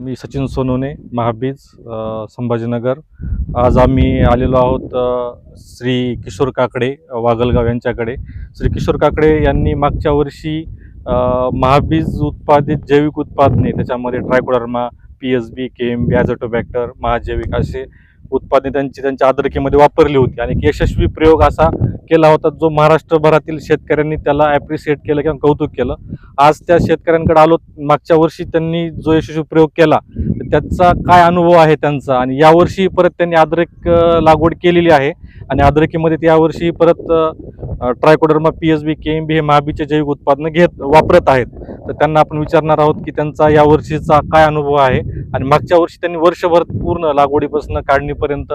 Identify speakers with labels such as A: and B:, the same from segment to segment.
A: मी सचिन सोनवणे महाबीज संभाजीनगर. आज आम्ही आलेलो आहोत श्री किशोर काकडे वागलगाव यांच्याकडे. श्री किशोर काकडे यांनी मागच्या वर्षी महाबीज उत्पादित जैविक उत्पादने त्याच्यामध्ये trichoderma P S B K M B azotobacter महाजैविक असे उत्पादने त्यांची त्यांच्या आदरकीमध्ये वापरली होती. आणि यशस्वी प्रयोग असा केला होता जो महाराष्ट्रभरातील शेतकऱ्यांनी त्याला ॲप्रिशिएट केलं किंवा कौतुक केलं. आज त्या शेतकऱ्यांकडे आलो मागच्या वर्षी त्यांनी जो यशस्वी प्रयोग केला तर त्याचा काय अनुभव आहे त्यांचा? आणि यावर्षी परत त्यांनी अद्रक लागवड केलेली आहे. आणि अद्रकीमध्ये ते यावर्षी परत trichoderma P S B K M B हे महाबीचे जैविक उत्पादनं घेत वापरत आहेत. तर त्यांना आपण विचारणार आहोत की त्यांचा यावर्षीचा काय अनुभव आहे? आणि मागच्या वर्षी त्यांनी वर्षभर पूर्ण लागवडीपासून काढणीपर्यंत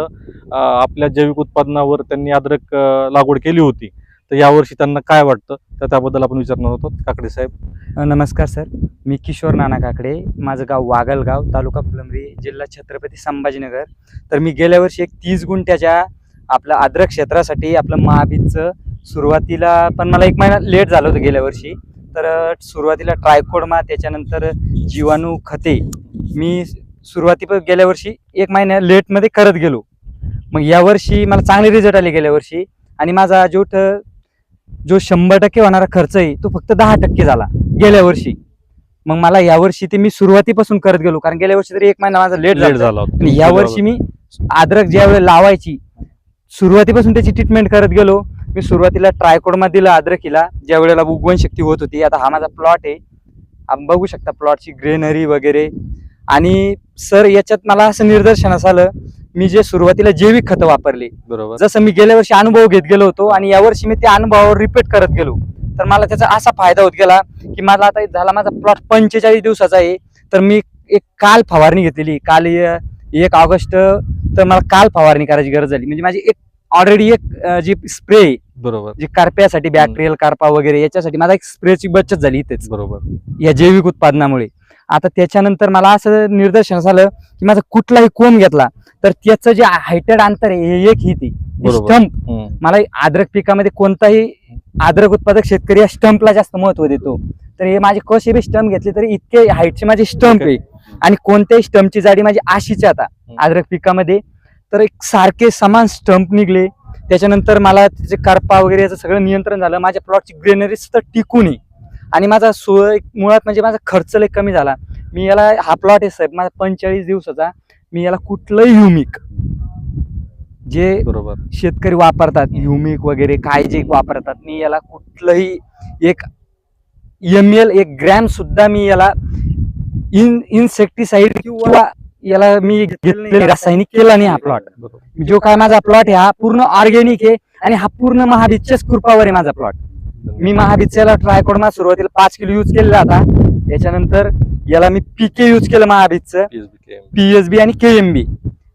A: आपल्या जैविक उत्पादनावर त्यांनी अद्रक लागवड केली होती. तर यावर्षी त्यांना काय वाटतं? तर त्याबद्दल आपण विचारणार होतो. काकडे साहेब.
B: नमस्कार सर. मी किशोर नाना काकडे. माझं गाव वागलगाव तालुका फुलंब्री जिल्हा छत्रपती संभाजीनगर. तर मी गेल्या वर्षी एक तीस गुंठ्याच्या आपलं अद्रक क्षेत्रासाठी आपलं महाबीजचं सुरुवातीला पण मला एक महिना लेट झालं होतं गेल्या वर्षी. तर सुरुवातीला ट्रायकोडमा त्याच्यानंतर जीवाणू खते मी सुरुवाती गेल्या वर्षी एक महिन्या लेटमध्ये करत गेलो. मग यावर्षी मला चांगले रिझल्ट आले गेल्या वर्षी. आणि माझा जो जो शंभर टक्के होणारा खर्च आहे तो फक्त दहा टक्के झाला गेल्या वर्षी. मग मला यावर्षी ते मी सुरुवातीपासून करत गेलो. कारण गेल्या वर्षी तरी एक महिना माझा लेट
A: लेट
B: झाला.
A: झाला होता.
B: आणि या वर्षी मी अद्रक ज्या वेळेला लावायची सुरुवातीपासून त्याची ट्रीटमेंट करत गेलो. मी सुरुवातीला ट्रायकोडमा दिला अद्रकीला ज्या वेळेला उगवण शक्ती होत होती. आता हा माझा प्लॉट आहे. आपण बघू शकता प्लॉटची ग्रेनरी वगैरे. आणि सर याच्यात मला असं निदर्शनास आलं मी जे सुरुवातीला जैविक खतं वापरली.
A: बरोबर.
B: जसं मी गेल्या वर्षी अनुभव घेत गेलो होतो आणि यावर्षी मी त्या अनुभवावर रिपीट करत गेलो. तर मला त्याचा असा फायदा होत गेला की मला आता झाला माझा प्लॉट पंचेचाळीस दिवसाचा आहे. तर मी एक काल फवारणी घेतलेली. काल एक ऑगस्ट तर मला काल फवारणी करायची गरज झाली. म्हणजे माझी एक ऑलरेडी एक जी स्प्रे
A: बरोबर.
B: जी कार्प्यासाठी बॅक्टेरियल कार्पा वगैरे याच्यासाठी माझा एक स्प्रेची बचत झाली इथेच.
A: बरोबर.
B: या जैविक उत्पादनामुळे. आता त्याच्यानंतर मला असं निदर्शनास आलं की माझा कुठलाही कोंब घेतला तर त्याचं जे हायटेड अंतर आहे हे एक ही ती. स्टंप. मला अद्रक पिकामध्ये कोणताही अद्रक उत्पादक शेतकरी या स्टंपला जास्त महत्त्व देतो. तर हे माझे कसे बी स्टंप घेतले तरी इतके हाईटचे माझे स्टंप आहे. आणि कोणत्याही स्टंपची जाडी माझी आशीची आता. अद्रक पिकामध्ये. तर एक सारखे समान स्टंप निघले. त्याच्यानंतर मला त्याचे करपा वगैरे याचं सगळं नियंत्रण झालं. माझ्या प्लॉटची ग्रेनरी सतत टिकून आहे. आणि माझा सो एक मुळात म्हणजे माझा खर्च लय कमी झाला. मी याला हा प्लॉट आहे साहेब माझा पंचेचाळीस दिवसाचा. मी याला कुठलंही युमिक जे
A: बरोबर.
B: शेतकरी वापरतात ह्युमिक वगैरे काय जे वापरतात मी याला कुठलंही एक एम एल एक ग्रॅम सुद्धा मी याला इन इन्सेक्टिसाइड किंवा याला मी घेतलेले रासायनिक केला नाही हा प्लॉट जो काय माझा प्लॉट आहे हा पूर्ण ऑर्गॅनिक आहे आणि हा पूर्ण महाबीजच्याच कृपावर आहे माझा प्लॉट मी महाबीजच्याला ट्रायकोडमा सुरुवातीला पाच किलो यूज केलेला आता. त्याच्यानंतर याला मी पीके यूज केलं महाबीजचं. पीएसबी आणि केएमबी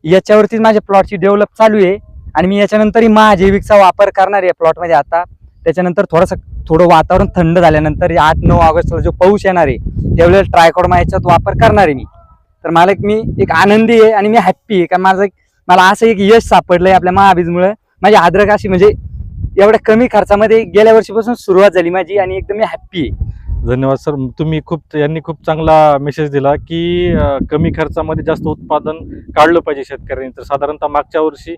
B: याच्यावरतीच माझ्या प्लॉटची डेव्हलप चालू आहे. आणि मी याच्यानंतरही महाजैविकचा वापर करणार आहे प्लॉटमध्ये आता. त्याच्यानंतर थोडंसं थोडं वातावरण थंड झाल्यानंतर आठ नऊ ऑगस्टला जो पाऊस येणार आहे त्यावेळेला ट्रायकॉडमा याच्यात वापर करणार आहे मी. तर मला एक मी एक आनंदी आहे आणि मी हॅप्पी आहे. कारण माझं एक मला असं एक यश सापडलंय आपल्या महाबीजमुळे. माझी अद्रक अशी म्हणजे एवढ्या कमी खर्चामध्ये गेल्या वर्षीपासून सुरुवात झाली माझी आणि एकदम मी हॅप्पी आहे.
A: धन्यवाद सर. तुम्ही खूप यांनी खूप चांगला मेसेज दिला की कमी खर्चामध्ये जास्त उत्पादन काढलं पाहिजे शेतकऱ्यांनी. तर साधारणतः मागच्या वर्षी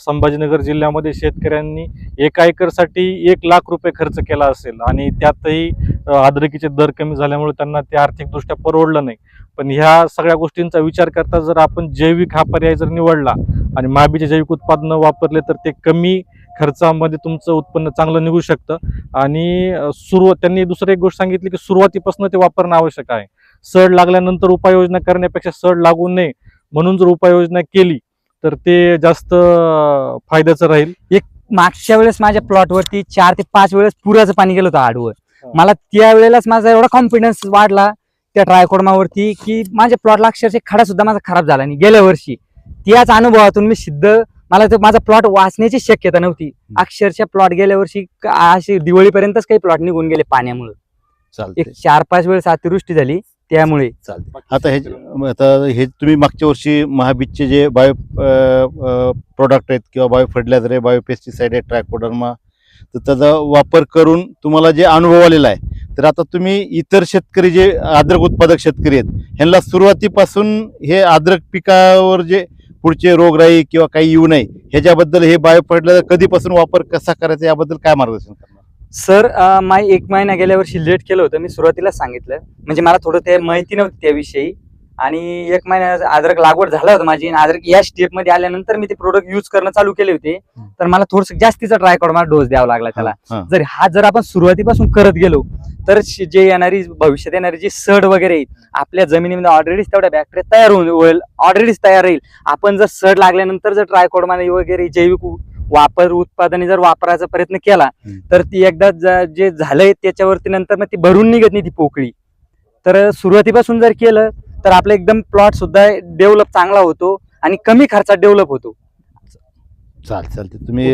A: संभाजीनगर जिल्ह्यामध्ये शेतकऱ्यांनी एका एकरसाठी एक लाख रुपये खर्च केला असेल आणि त्यातही आद्रकीचे दर कमी झाल्यामुळे त्यांना ते आर्थिकदृष्ट्या परवडलं नाही. पण ह्या सगळ्या गोष्टींचा विचार करता जर आपण जैविक हा पर्याय जर निवडला आणि माबीचे जैविक उत्पादनं वापरले तर ते कमी खर्चामध्ये तुमचं उत्पन्न चांगलं निघू शकतं. आणि सुरुवात त्यांनी दुसरी एक गोष्ट सांगितली की सुरुवातीपासून ते वापरणं आवश्यक आहे. सड लागल्यानंतर उपाययोजना करण्यापेक्षा सड लागू नये. म्हणून जर उपाययोजना केली तर ते जास्त फायद्याचं राहील.
B: मागच्या वेळेस माझ्या प्लॉटवरती चार ते पाच वेळेस पुराचं पाणी गेलं होतं आडवं. मला त्या वेळेलाच माझा एवढा कॉन्फिडन्स वाढला त्या ट्रायकोडमावरती की माझ्या प्लॉटला अक्षरशः खडा सुद्धा माझा खराब झाला नाही. गेल्या वर्षी त्याच अनुभवातून मी सिद्ध मला तो माझा प्लॉट वाचण्याची शक्यता नव्हती. अक्षरशः प्लॉट गेल्या वर्षी अशी दिवाळीपर्यंत काही प्लॉट निघून गेले पाण्यामुळे.
C: चालते
B: एक चार पाच वेळेस अतिवृष्टी झाली त्यामुळे.
C: चालते आता हे आता हे तुम्ही मागच्या वर्षी महाबीजचे जे बायो प्रोडक्ट आहेत किंवा बायो फर्टिलायझर आहे बायो पेस्टिसाइड आहे ट्रॅकोडर्मा तर त्याचा वापर करून तुम्हाला जे अनुभव आलेला आहे तर आता तुम्ही इतर शेतकरी जे अद्रक उत्पादक शेतकरी आहेत ह्यांना सुरुवातीपासून हे अद्रक पिकावर जे पुढचे रोगराई किंवा काही येऊ नये ह्याच्याबद्दल हे बायो पडलं कधीपासून वापर कसा करायचा याबद्दल काय मार्गदर्शन करणार?
B: सर माय एक महिना गेल्या वर्षी लेट केलं होतं. मी सुरुवातीला सांगितलं. म्हणजे मला थोडं ते माहिती नव्हती त्याविषयी. आणि एक महिना अद्रक लागवड झाला होता माझी. आणि अद्रक या स्टेपमध्ये आल्यानंतर मी ते प्रोडक्ट युज करणं चालू केले होते. तर मला थोडस जास्तीचा ट्राय मला डोस द्यावा लागला त्याला. जर हा जर आपण सुरुवातीपासून करत गेलो तर जे येणारी भविष्यात येणारी जी सड वगैरे येईल आपल्या जमिनीमध्ये ऑलरेडीच तेवढ्या बॅक्टेरिया तयार होऊन होईल ऑलरेडीच तयार राहील. आपण जर सड लागल्यानंतर जर ट्रायकोडमा वगैरे जैविक वापर उत्पादने जर वापरायचा प्रयत्न केला. तर ती एकदा ज- जे झालंय त्याच्यावरती नंतर मग ती भरून निघत नाही ती पोकळी. तर सुरुवातीपासून जर केलं तर आपलं एकदम प्लॉट सुद्धा डेव्हलप चांगला होतो आणि कमी खर्चात डेव्हलप होतो.
C: चाल चालते तुम्ही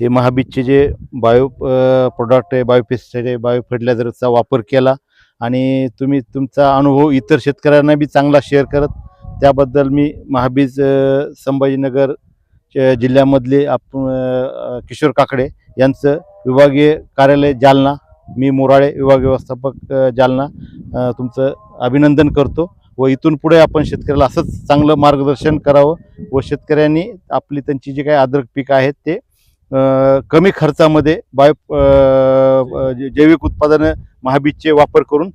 C: हे. महाबीजचे जे बायो प्रोडक्ट आहे बायो आहे बायो फर्टिलायझरचा वापर केला आणि तुम्ही तुमचा अनुभव इतर शेतकऱ्यांना बी चांगला शेअर करत त्याबद्दल मी महाबीज संभाजीनगर जिल्ह्यामधले आप किशोर काकडे यांचं विभागीय कार्यालय जालना मी मोराळे विभाग व्यवस्थापक जालना तुमचं अभिनंदन करतो. व इथून पुढे आपण शेतकऱ्याला असंच चांगलं मार्गदर्शन करावं व शेतकऱ्यांनी आपली त्यांची जी काही आद्रक पिकं आहेत ते कमी खर्चामध्ये बाय जैविक उत्पादनं महाबीजचे वापर करून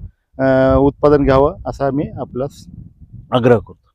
C: उत्पादन घ्यावं असा मी आपला आग्रह करतो.